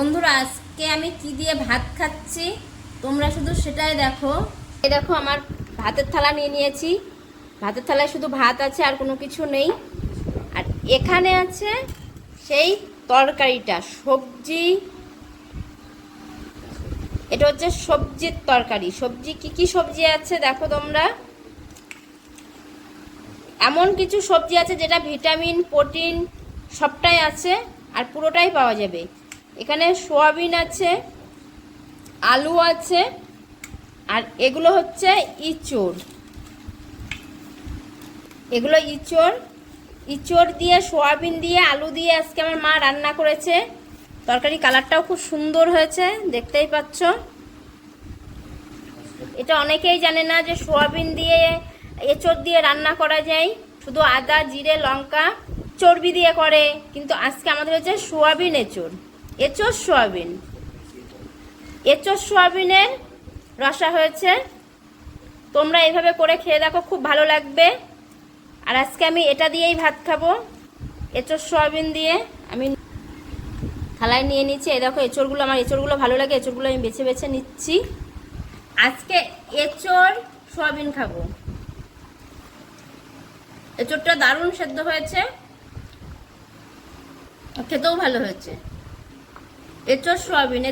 বন্ধুরা, আজকে আমি কি দিয়ে ভাত খাচ্ছি? তোমরা শুধু সেটাই দেখো। এই দেখো, আমার ভাতের থালা নিয়ে নিয়েছি। ভাতের থালায় শুধু ভাত আছে, আর কোনো কিছু নেই। আর এখানে আছে সেই তরকারিটা, সবজি। এটা হচ্ছে সবজির তরকারি। সবজি, কি কি সবজি আছে দেখো তোমরা? এমন কিছু সবজি আছে যেটা ভিটামিন, প্রোটিন সবটাই আছে, আর পুরোটাই পাওয়া যাবে। এখানে সোয়াবিন আছে, আলু আছে, আর এগুলো হচ্ছে ইঁচড়। এগুলো ইঁচড়। ইঁচড় দিয়ে, সোয়াবিন দিয়ে, আলু দিয়ে আজকে আমার মা রান্না করেছে। তরকারি কালারটাও খুব সুন্দর হয়েছে, দেখতেই পাচ্ছ। এটা অনেকেই জানে না যে সোয়াবিন দিয়ে, এঁচড় দিয়ে রান্না করা যায়। শুধু আদা, জিরে, লঙ্কা, চর্বি দিয়ে করে, কিন্তু আজকে আমাদের হচ্ছে সোয়াবিন এঁচড়। এঁচড় সোয়াবিন। এঁচড় সোয়াবিনের রসা হয়েছে। তোমরা এইভাবে করে খেয়ে দেখো, খুব ভালো লাগবে। আর আজকে আমি এটা দিয়েই ভাত খাব। এঁচড় সোয়াবিন দিয়ে আমি থালায় নিয়ে নিচ্ছি। এই দেখো, এঁচড়গুলো আমার, এঁচড়গুলো ভালো লাগে, এঁচড়গুলো আমি বেছে বেছে নিচ্ছি। আজকে এঁচড় সোয়াবিন খাব। এঁচড়টা দারুণ সেদ্ধ হয়েছে। খেতেও ভালো হয়েছে। এঁচড় সোয়াবিন